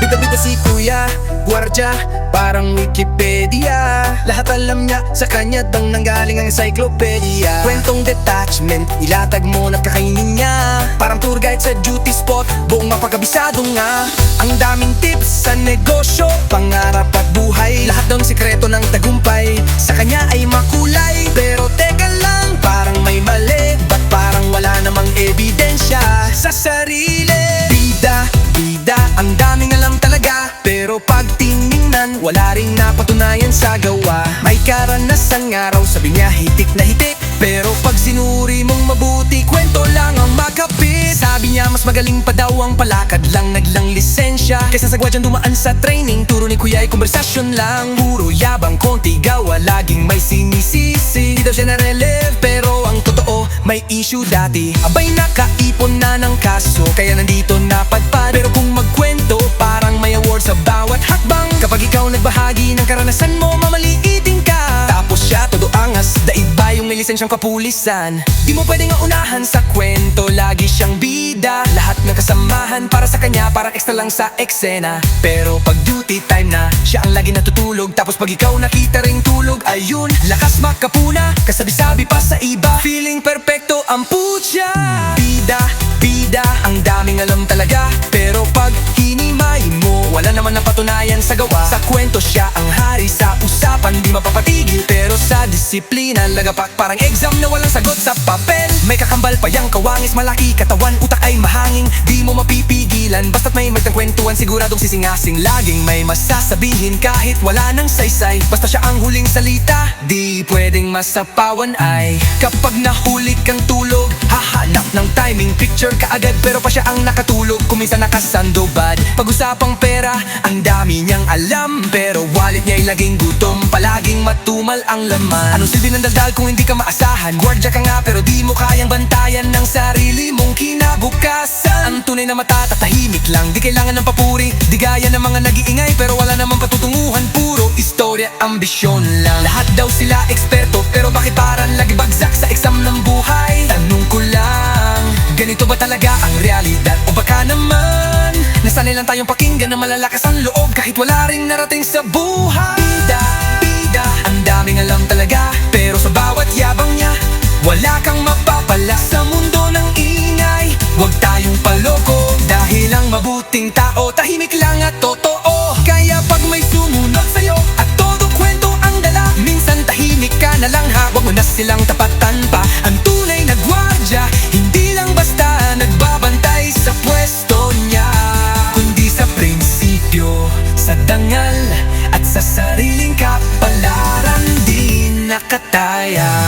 Bida-bida si kuya, gwardya, parang Wikipedia. Lahat alam niya, sa kanya daw nanggaling ang encyclopedia. Kwentong detachment, ilatag mo na kakainin niya. Parang tour guide sa duty spot, buong mapagabisado nga. Ang daming tips sa negosyo, pangarap at buhay. Lahat daw ng sikreto tiningnan, wala ring napatunayan sa gawa. May karanasan nga raw, sabi niya hitik na hitik. Pero pag sinuri mong mabuti, kwento lang ang makapit. Sabi niya mas magaling pa daw ang palakad lang Naglang lisensya. Kaysa sa gwadyang dumaan sa training Turo ni kuya ay konversasyon lang. Puro yabang, konti gawa, laging may sinisisi. Di daw siya na-relive, pero ang totoo may issue dati. Abay nakaipon na ng kaso Kaya nandito napadpad karanasan mo Mamaliitin ka. Tapos siya todo angas Daig ba yung may lisensyang kapulisan. Di mo pwedeng unahan sa kwento Lagi siyang bida. Lahat ng kasamahan para sa kanya Parang extra lang sa eksena. Pero pag duty time na Siya ang lagi natutulog. Tapos pag ikaw nakita ring tulog Ayun, lakas makapuna. Kasabi-sabi pa sa iba Feeling perfecto ang putya Bida, bida Ang daming alam talaga. Pero pag hinimay mo Wala naman napatunayan sa gawa. Sa kwento siya ang di mapapatigil Pero sa disiplina Lagapak parang exam na walang sagot sa papel. May kakambal pa yang kawangis Malaki katawan, utak ay mahanging Di mo mapipigilan Basta't may magtangkwentuhan Siguradong sisingasing. Laging may masasabihin Kahit wala nang saysay. Basta siya ang huling salita Di pwedeng masapawan ay. Kapag nahuli kang tulog Hahanap ng timing. Picture ka agad Pero pa siya ang nakatulog. Kuminsan nakasandobad Pag-usapang pera Ang dami niyang alam Pero wallet niya'y laging gutom. Palaging matumal ang laman. Anong silbi ng daldal kung hindi ka maasahan? Gwardya ka nga pero di mo kayang bantayan Ng sarili mong kinabukasan. Ang tunay na matatatahimik lang Di kailangan ng papuri. Di gaya ng mga nag-iingay Pero wala namang patutunguhan. Puro istorya, ambisyon lang. Lahat daw sila eksperto Pero bakit parang lagi bagsak sa exam ng buhay Nasanay lang tayong pakinggan na malalakas ang loob. Kahit wala ring narating sa buhay. Bida, bida Ang daming alam talaga. Pero sa bawat yabang niya Wala kang mapapala sa mundo ng ingay. Huwag tayong paloko Dahil ang mabuting tao Tahimik lang at totoo. Kaya pag may sumunod sa'yo At todo kwento ang dala Minsan tahimik ka na lang ha. Huwag mo na silang tapatan nakataya